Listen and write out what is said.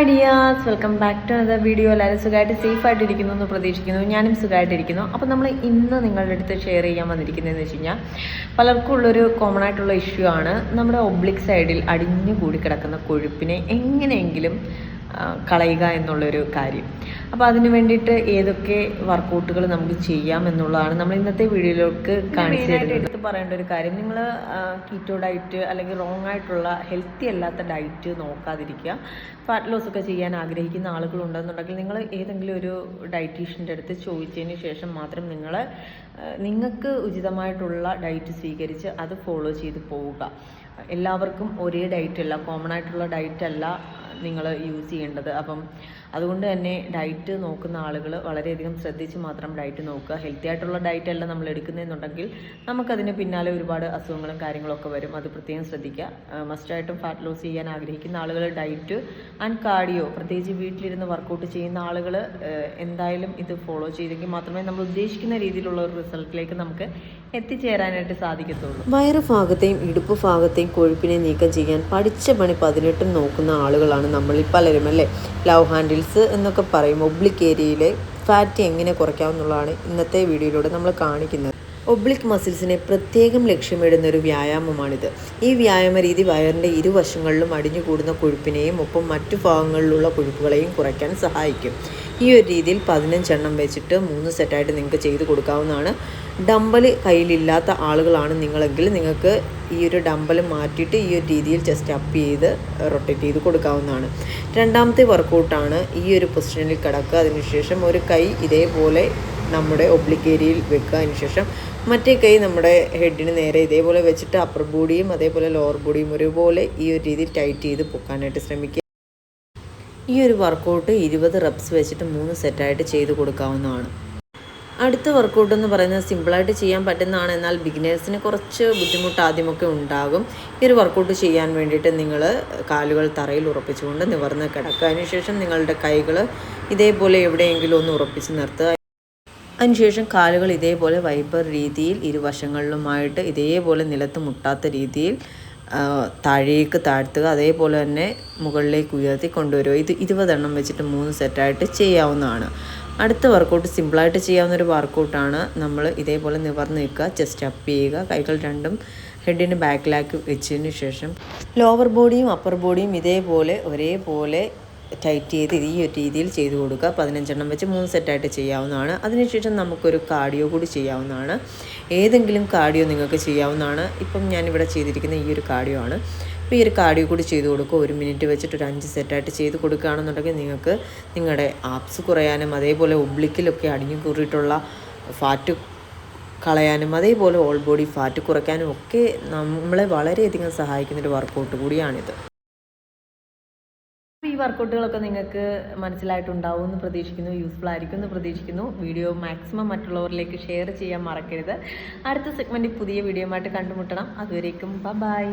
Hi dears welcome back to another video. എല്ലാവരും സുഖമായിട്ട് സേഫായിട്ടിരിക്കുന്നു എന്ന് പ്രതീക്ഷിക്കുന്നു. ഞാനും സുഖമായിട്ടിരിക്കുന്നു. അപ്പോൾ നമ്മൾ ഇന്ന് നിങ്ങളുടെ അടുത്ത് ഷെയർ ചെയ്യാൻ വന്നിരിക്കുന്നതെന്ന് വെച്ച് കഴിഞ്ഞാൽ പലർക്കും ഉള്ളൊരു കോമൺ ആയിട്ടുള്ള ഇഷ്യൂ ആണ്. നമ്മുടെ ഒബ്ലിക് സൈഡിൽ അടിഞ്ഞു കൂടി കിടക്കുന്ന കൊഴുപ്പിനെ എങ്ങനെയെങ്കിലും കളയുക എന്നുള്ളൊരു കാര്യം. അപ്പോൾ അതിന് വേണ്ടിയിട്ട് ഏതൊക്കെ വർക്കൗട്ടുകൾ നമുക്ക് ചെയ്യാം എന്നുള്ളതാണ് നമ്മൾ ഇന്നത്തെ വീഡിയോയിലേക്ക് കാണിച്ചു എടുത്ത് പറയേണ്ട ഒരു കാര്യം നിങ്ങൾ കീറ്റോ ഡയറ്റ് അല്ലെങ്കിൽ റോങ് ആയിട്ടുള്ള ഹെൽത്തി അല്ലാത്ത ഡയറ്റ് നോക്കാതിരിക്കുക. ഫാറ്റ് ലോസ് ഒക്കെ ചെയ്യാൻ ആഗ്രഹിക്കുന്ന ആളുകളുണ്ടെന്നുണ്ടെങ്കിൽ നിങ്ങൾ ഏതെങ്കിലും ഒരു ഡയറ്റീഷ്യന്റെ അടുത്ത് ചോദിച്ചതിന് ശേഷം മാത്രം നിങ്ങൾ നിങ്ങൾക്ക് ഉചിതമായിട്ടുള്ള ഡയറ്റ് സ്വീകരിച്ച് അത് ഫോളോ ചെയ്ത് പോവുക. എല്ലാവർക്കും ഒരേ ഡയറ്റ് അല്ല കോമൺ ആയിട്ടുള്ള ഡയറ്റ് അല്ല നിങ്ങൾ യൂസ് ചെയ്യേണ്ടത്. അപ്പം അതുകൊണ്ട് തന്നെ ഡയറ്റ് നോക്കുന്ന ആളുകൾ വളരെയധികം ശ്രദ്ധിച്ച് മാത്രം ഡയറ്റ് നോക്കുക. ഹെൽത്തി ആയിട്ടുള്ള ഡയറ്റ് അല്ല നമ്മൾ എടുക്കുന്നതെന്നുണ്ടെങ്കിൽ നമുക്കതിന് പിന്നാലെ ഒരുപാട് അസുഖങ്ങളും കാര്യങ്ങളൊക്കെ വരും. അത് പ്രത്യേകം ശ്രദ്ധിക്കുക. മസ്റ്റായിട്ടും ഫാറ്റ് ലോസ് ചെയ്യാൻ ആഗ്രഹിക്കുന്ന ആളുകൾ ഡയറ്റ് ആൻഡ് കാർഡിയോ പ്രത്യേകിച്ച് വീട്ടിലിരുന്ന് വർക്കൗട്ട് ചെയ്യുന്ന ആളുകൾ എന്തായാലും ഇത് ഫോളോ ചെയ്തെങ്കിൽ മാത്രമേ നമ്മൾ ഉദ്ദേശിക്കുന്ന രീതിയിലുള്ള ഒരു റിസൾട്ടിലേക്ക് നമുക്ക് എത്തിച്ചേരാനായിട്ട് സാധിക്കത്തുള്ളൂ. വയറു ഭാഗത്തെയും ഇടുപ്പ് ഭാഗത്തെയും കൊഴുപ്പിനെ നീക്കം ചെയ്യാൻ പഠിച്ച പണി പതിനെട്ടും നോക്കുന്ന ആളുകളാണ് നമ്മളിൽ പലരും അല്ലേ? ലവ് ഹാൻഡിൽസ് എന്നൊക്കെ പറയും. ഒബ്ലിക് ഏരിയയിലെ ഫാറ്റ് എങ്ങനെ കുറയ്ക്കാം എന്നുള്ളതാണ് ഇന്നത്തെ വീഡിയോയിലൂടെ നമ്മൾ കാണിക്കുന്നത്. ഒബ്ലിക് മസിൽസിനെ പ്രത്യേകം ലക്ഷ്യമിടുന്ന ഒരു വ്യായാമമാണിത്. ഈ വ്യായാമ രീതി വയറിന്റെ ഇരുവശങ്ങളിലും അടിഞ്ഞുകൂടുന്ന കൊഴുപ്പിനെയും ഒപ്പം മറ്റു ഭാഗങ്ങളിലുള്ള കൊഴുപ്പുകളെയും കുറയ്ക്കാൻ സഹായിക്കും. ഈ ഒരു രീതിയിൽ പതിനഞ്ചെണ്ണം വെച്ചിട്ട് മൂന്ന് സെറ്റായിട്ട് നിങ്ങൾക്ക് ചെയ്ത് കൊടുക്കാവുന്നതാണ്. ഡമ്പൽ കയ്യിലില്ലാത്ത ആളുകളാണ് നിങ്ങളെങ്കിൽ നിങ്ങൾക്ക് ഈ ഒരു ഡമ്പൽ മാറ്റിയിട്ട് ഈ ഒരു രീതിയിൽ ജസ്റ്റ് അപ്പ് ചെയ്ത് റൊട്ടേറ്റ് ചെയ്ത് കൊടുക്കാവുന്നതാണ്. രണ്ടാമത്തെ വർക്കൗട്ടാണ് ഈ ഒരു പൊസിഷനിൽ കിടക്കുക. അതിനുശേഷം ഒരു കൈ ഇതേപോലെ നമ്മുടെ ഒബ്ലിക് ഏരിയയിൽ വെക്കുക. അതിനുശേഷം മറ്റേ കൈ നമ്മുടെ ഹെഡിന് നേരെ ഇതേപോലെ വെച്ചിട്ട് അപ്പർ ബോഡിയും അതേപോലെ ലോവർ ബോഡിയും ഒരുപോലെ ഈ ഒരു രീതിയിൽ ടൈറ്റ് ചെയ്ത് പൊക്കാനായിട്ട് ശ്രമിക്കുക. ഈ ഒരു വർക്കൗട്ട് ഇരുപത് റബ്സ് വെച്ചിട്ട് മൂന്ന് സെറ്റായിട്ട് ചെയ്ത് കൊടുക്കാവുന്നതാണ്. അടുത്ത വർക്കൗട്ട് എന്ന് പറയുന്നത് സിമ്പിളായിട്ട് ചെയ്യാൻ പറ്റുന്നതാണ്. എന്നാൽ ബിഗിനേഴ്സിന് കുറച്ച് ബുദ്ധിമുട്ട് ആദ്യമൊക്കെ ഉണ്ടാകും. ഈ ഒരു വർക്കൗട്ട് ചെയ്യാൻ വേണ്ടിയിട്ട് നിങ്ങൾ കാലുകൾ തറയിൽ ഉറപ്പിച്ചുകൊണ്ട് നിവർന്ന് കിടക്കുക. അതിനുശേഷം നിങ്ങളുടെ കൈകൾ ഇതേപോലെ എവിടെയെങ്കിലും ഒന്ന് ഉറപ്പിച്ച് നിർത്തുക. അതിനുശേഷം കാലുകൾ ഇതേപോലെ വൈബർ രീതിയിൽ ഇരുവശങ്ങളിലുമായിട്ട് ഇതേപോലെ നിലത്ത് മുട്ടാത്ത രീതിയിൽ താഴേക്ക് താഴ്ത്തുക അതേപോലെ തന്നെ മുകളിലേക്ക് ഉയർത്തി കൊണ്ടുവരിക. ഇത് ഇരുപതെണ്ണം വെച്ചിട്ട് മൂന്ന് സെറ്റായിട്ട് ചെയ്യാവുന്നതാണ്. അടുത്ത വർക്കൗട്ട് സിമ്പിളായിട്ട് ചെയ്യാവുന്ന ഒരു വർക്കൗട്ടാണ് നമ്മൾ ഇതേപോലെ നിവർന്ന് നിൽക്കുക ചെസ്റ്റ് അപ്പ് ചെയ്യുക കൈകൾ രണ്ടും ഹെഡിന് ബാക്കിലാക്കി വെച്ചതിന് ശേഷം ലോവർ ബോഡിയും അപ്പർ ബോഡിയും ഇതേപോലെ ഒരേപോലെ ടൈറ്റ് ചെയ്ത് ഈ ഒരു രീതിയിൽ ചെയ്തു കൊടുക്കുക. പതിനഞ്ചെണ്ണം വെച്ച് മൂന്ന് സെറ്റായിട്ട് ചെയ്യാവുന്നതാണ്. അതിനുശേഷം നമുക്കൊരു കാർഡിയോ കൂടി ചെയ്യാവുന്നതാണ്. ഏതെങ്കിലും കാർഡിയോ നിങ്ങൾക്ക് ചെയ്യാവുന്നതാണ്. ഇപ്പം ഞാനിവിടെ ചെയ്തിരിക്കുന്ന ഈ ഒരു കാർഡിയോ ആണ്. അപ്പോൾ ഈ ഒരു കാർഡിയോ കൂടി ചെയ്ത് കൊടുക്കുക. ഒരു മിനിറ്റ് വെച്ചിട്ട് ഒരു അഞ്ച് സെറ്റായിട്ട് ചെയ്ത് കൊടുക്കുകയാണെന്നുണ്ടെങ്കിൽ നിങ്ങൾക്ക് നിങ്ങളുടെ ആപ്സ് കുറയാനും അതേപോലെ ഒബ്ലിക്കിലൊക്കെ അടിഞ്ഞു കൂറിയിട്ടുള്ള ഫാറ്റ് കളയാനും അതേപോലെ ഓൾ ബോഡി ഫാറ്റ് കുറയ്ക്കാനും ഒക്കെ നമ്മളെ വളരെയധികം സഹായിക്കുന്നൊരു വർക്കൗട്ട് കൂടിയാണിത്. വർക്കൗട്ടുകളൊക്കെ നിങ്ങൾക്ക് മനസ്സിലായിട്ടുണ്ടാവും എന്ന് പ്രതീക്ഷിക്കുന്നു യൂസ്ഫുൾ ആയിരിക്കും എന്ന് പ്രതീക്ഷിക്കുന്നു. വീഡിയോ മാക്സിമം മറ്റുള്ളവരിലേക്ക് ഷെയർ ചെയ്യാൻ മറക്കരുത്. അടുത്ത സെഗ്മെന്റിൽ പുതിയ വീഡിയോ ആയിട്ട് കണ്ടുമുട്ടണം. അതുവരേക്കും ബൈ